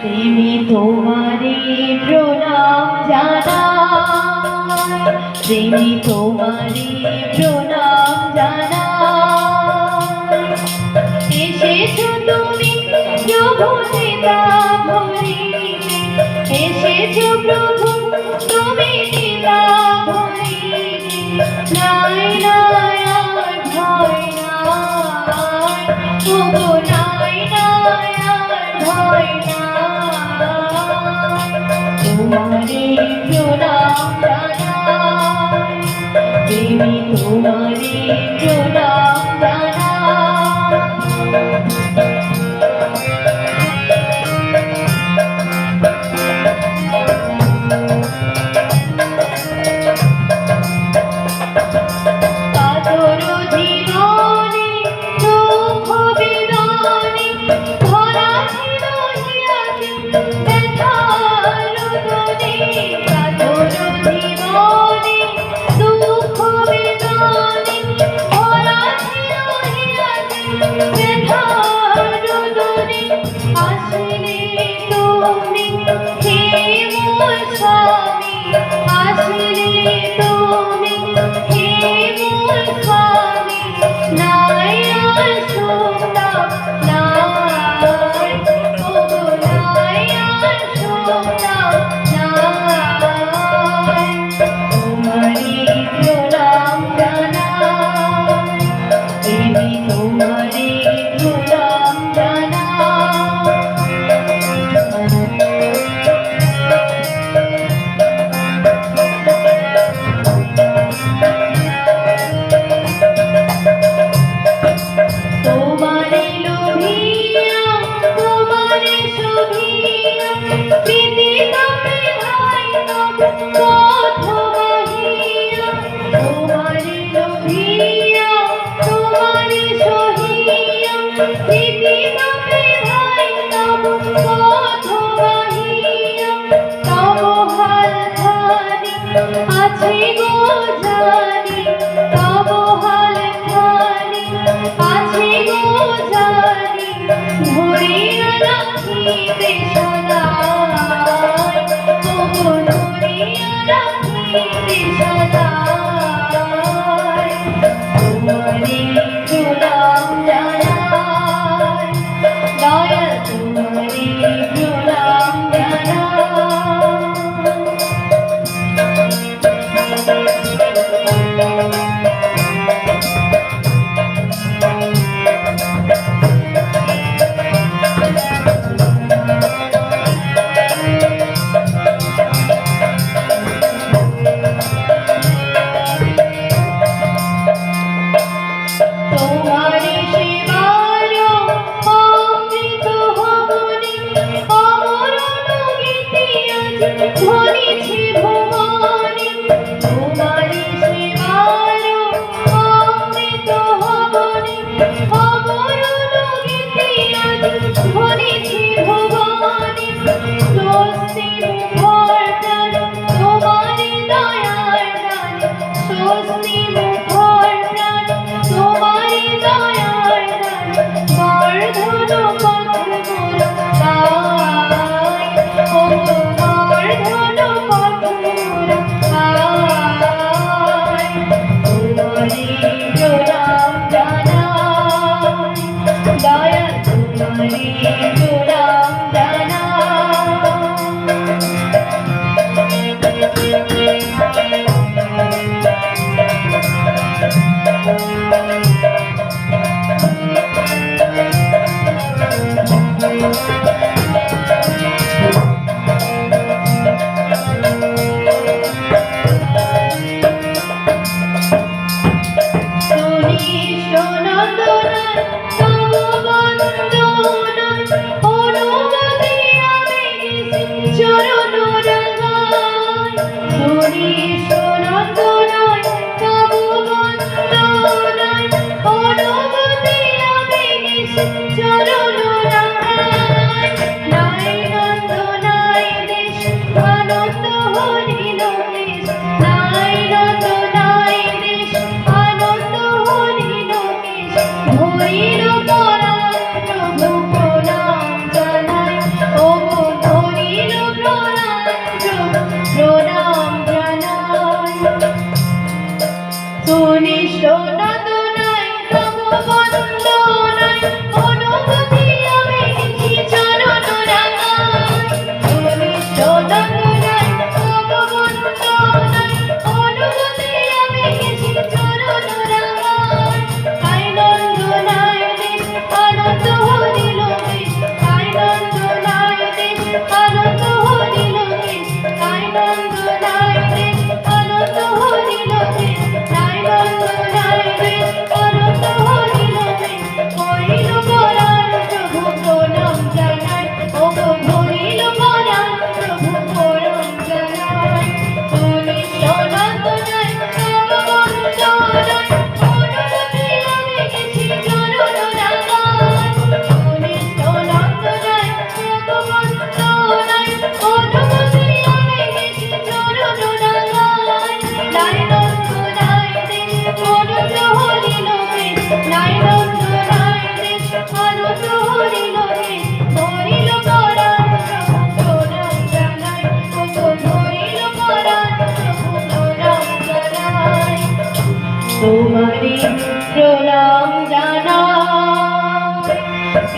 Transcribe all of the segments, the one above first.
প্রেমে তোমারে প্রণাম জানাই। প্রেমে তোমারে প্রণাম জানাই। এসেছ তুমি প্রভু নেতা ভরে এসেছ প্রভু তোমার সদা Thank you. no, no.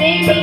প্রেমী